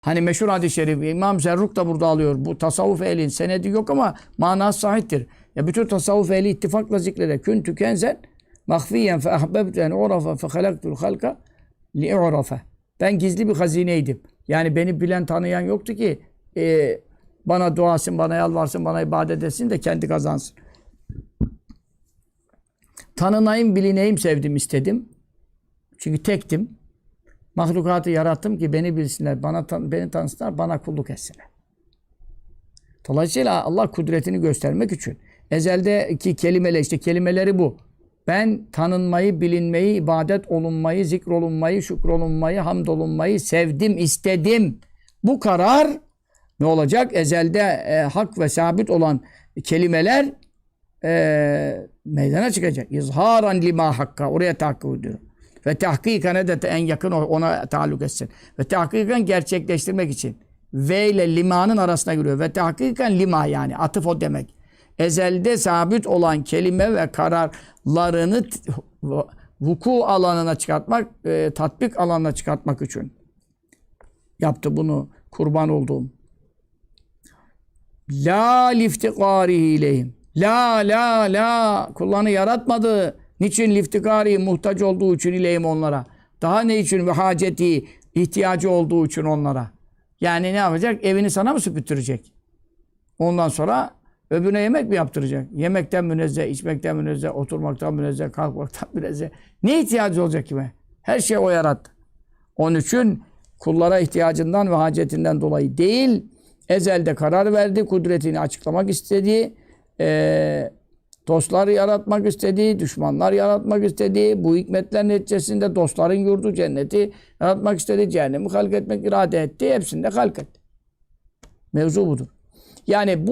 Hani meşhur hadis-i şerif İmam Zerruk da burada alıyor. Bu tasavvuf ehlin senedi yok ama manası sahiptir. Ya bütün tasavvuf ehli ittifakla zikreder. Kün tükenzen mahfiyen fe ahbebtu en urafa fe halaktul halka li urafa. Ben gizli bir hazineydim. Yani beni bilen tanıyan yoktu ki e, bana duasın, bana yalvarsın, bana ibadet etsin de kendi kazansın. Tanınayım, bilineyim sevdim, istedim. Çünkü tektim. Mahlukatı yarattım ki beni bilsinler, bana beni tanısınlar, bana kulluk etsinler. Dolayısıyla Allah kudretini göstermek için ezeldeki kelimeler işte kelimeleri bu. Ben tanınmayı, bilinmeyi, ibadet olunmayı, zikrolunmayı, şükrolunmayı, hamdolunmayı sevdim, istedim. Bu karar ne olacak? Ezelde e, hak ve sabit olan kelimeler e, meydana çıkacak. İzharan lima hakka. Oraya tahakkuk ediyor. Ve tahkiken de en yakın ona taalluk etsin. Ve tahkiken gerçekleştirmek için. Ve ile limanın arasına giriyor. Ve tahkiken lima yani. Atıf o demek. Ezelde sabit olan kelime ve kararlarını vuku alanına çıkartmak, e, tatbik alanına çıkartmak için yaptı bunu kurban olduğum. La liftikarihi ileyhim. La la la kullarını yaratmadı. Niçin liftikari muhtaç olduğu için ileyhim onlara. Daha ne için ve haceti ihtiyacı olduğu için onlara. Yani ne yapacak? Evini sana mı süpürtecek? Ondan sonra öbürüne yemek mi yaptıracak? Yemekten münezzeh, içmekten münezzeh, oturmaktan münezzeh, kalkmaktan münezzeh. Ne ihtiyacı olacak kime? Her şey o yarattı. Onun için kullara ihtiyacından ve hacetinden dolayı değil, ezelde karar verdi, kudretini açıklamak istedi, eee dostlar yaratmak istedi, düşmanlar yaratmak istedi. Bu hikmetler neticesinde dostların yurdu cenneti yaratmak istedi, cehennemi halk etmek irade etti, hepsini de halk etti. Mevzu budur. Yani bu